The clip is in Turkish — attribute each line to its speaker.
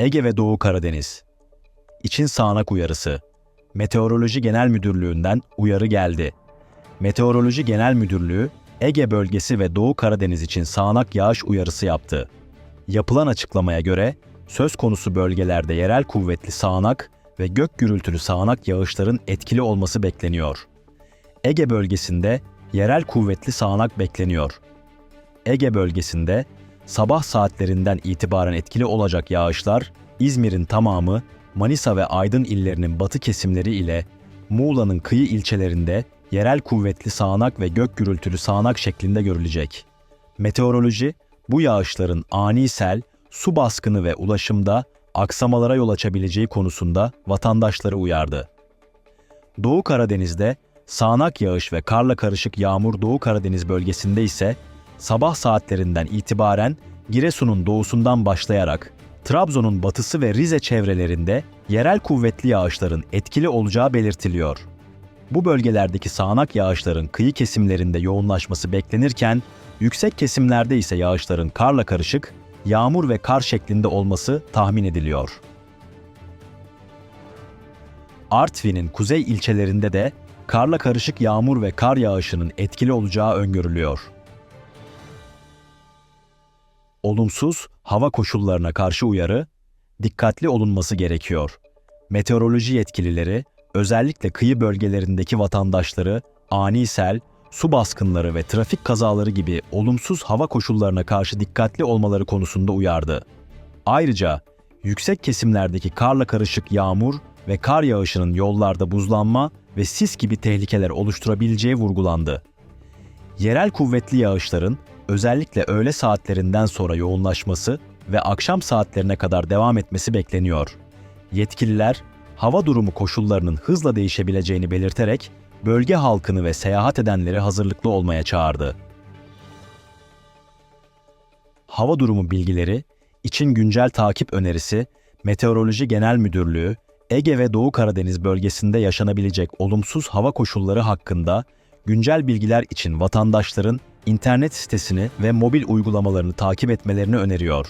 Speaker 1: Ege ve Doğu Karadeniz. İçin sağanak uyarısı. Meteoroloji Genel Müdürlüğü'nden uyarı geldi. Meteoroloji Genel Müdürlüğü, Ege bölgesi ve Doğu Karadeniz için sağanak yağış uyarısı yaptı. Yapılan açıklamaya göre, söz konusu bölgelerde yerel kuvvetli sağanak ve gök gürültülü sağanak yağışların etkili olması bekleniyor. Ege bölgesinde yerel kuvvetli sağanak bekleniyor. Ege bölgesinde sabah saatlerinden itibaren etkili olacak yağışlar İzmir'in tamamı, Manisa ve Aydın illerinin batı kesimleri ile Muğla'nın kıyı ilçelerinde yerel kuvvetli sağanak ve gök gürültülü sağanak şeklinde görülecek. Meteoroloji, bu yağışların ani sel, su baskını ve ulaşımda aksamalara yol açabileceği konusunda vatandaşları uyardı. Doğu Karadeniz'de sağanak yağış ve karla karışık yağmur Doğu Karadeniz bölgesinde ise sabah saatlerinden itibaren Giresun'un doğusundan başlayarak Trabzon'un batısı ve Rize çevrelerinde yerel kuvvetli yağışların etkili olacağı belirtiliyor. Bu bölgelerdeki sağanak yağışların kıyı kesimlerinde yoğunlaşması beklenirken, yüksek kesimlerde ise yağışların karla karışık, yağmur ve kar şeklinde olması tahmin ediliyor. Artvin'in kuzey ilçelerinde de karla karışık yağmur ve kar yağışının etkili olacağı öngörülüyor. Olumsuz hava koşullarına karşı uyarı, dikkatli olunması gerekiyor. Meteoroloji yetkilileri, özellikle kıyı bölgelerindeki vatandaşları ani sel, su baskınları ve trafik kazaları gibi olumsuz hava koşullarına karşı dikkatli olmaları konusunda uyardı. Ayrıca yüksek kesimlerdeki karla karışık yağmur ve kar yağışının yollarda buzlanma ve sis gibi tehlikeler oluşturabileceği vurgulandı. Yerel kuvvetli yağışların özellikle öğle saatlerinden sonra yoğunlaşması ve akşam saatlerine kadar devam etmesi bekleniyor. Yetkililer, hava durumu koşullarının hızla değişebileceğini belirterek bölge halkını ve seyahat edenleri hazırlıklı olmaya çağırdı. Hava durumu bilgileri, için güncel takip önerisi, Meteoroloji Genel Müdürlüğü, Ege ve Doğu Karadeniz bölgesinde yaşanabilecek olumsuz hava koşulları hakkında güncel bilgiler için vatandaşların internet sitesini ve mobil uygulamalarını takip etmelerini öneriyor.